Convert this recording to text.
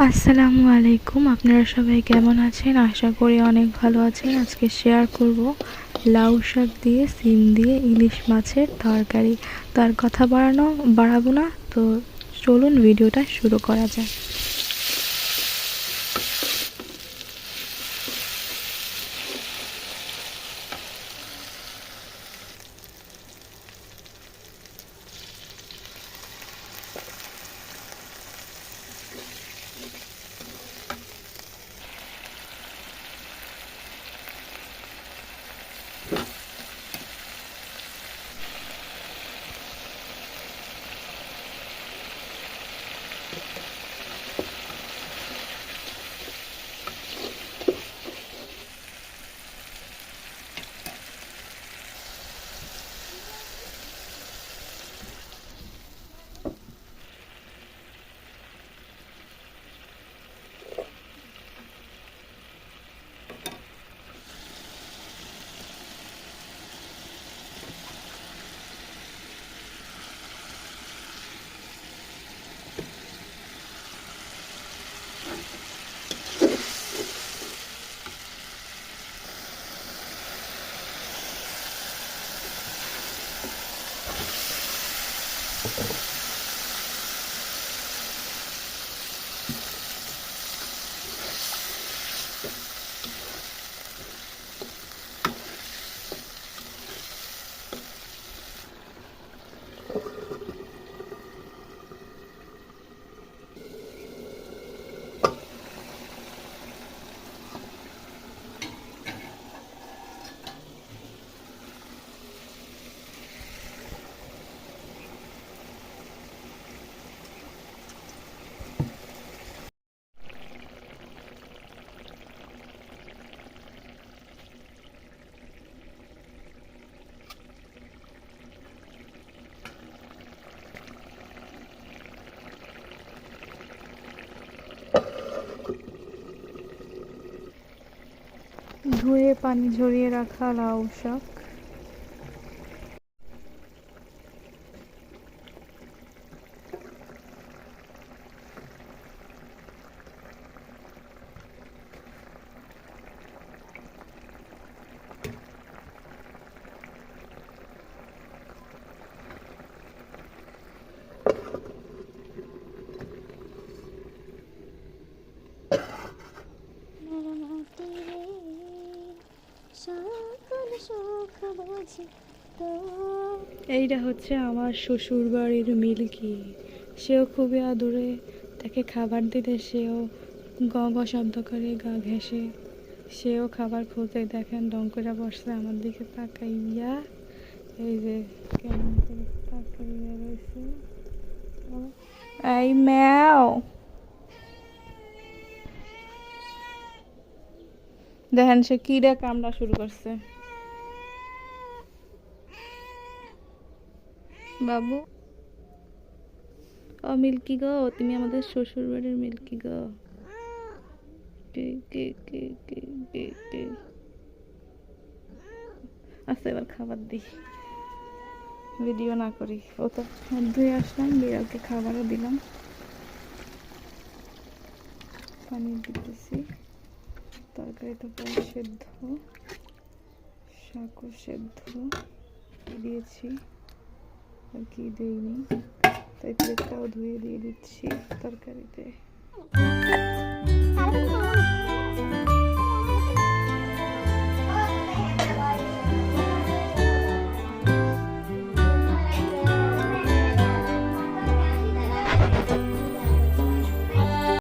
আসসালামু আলাইকুম, আপনারা সবাই কেমন আছেন? আশা করি অনেক ভালো আছেন। আজকে শেয়ার করব লাউ শাক দিয়ে, সিম দিয়ে, ইলিশ মাছের তরকারি। তার কথা বাড়ানো, বাড়াবো না, তো চলুন ভিডিওটা শুরু করা যাক। フフフ。ধুয়ে পানি ঝরিয়ে রাখা লাউ শাক। এইটা হচ্ছে আমার শ্বশুর বাড়ির মিল্কি। সেও খুবই আদরে, তাকে খাবার দিলে সেও গ গ শব্দ করে গা ঘেঁষে। সেও খাবার খুঁজে দেখেন ডঙ্করা করে বসছে আমার দিকে তাকাইয়া, এই যে কেমন করে তাকাইয়া রয়েছে। এই ম্যাও। দেখেন সে কি রে কামড়া শুরু করছে। বাবু। ও মিল্কি গো, তুমি আমাদের শ্বশুর বাড়ির মিল্কি গো। আচ্ছা এবার খাবার দিই। ভিডিও না করি। ও তো হাত ধুয়ে আসলাম, বিড়ালকে খাবারও দিলাম। পানি দিতেছি। তরকারি তো প্রায় সেদ্ধ। শাকও সেদ্ধ। দিয়েছি। আর কি দিইনি তাই প্লেটটাও ধুয়ে দিয়ে দিচ্ছি তরকারিতে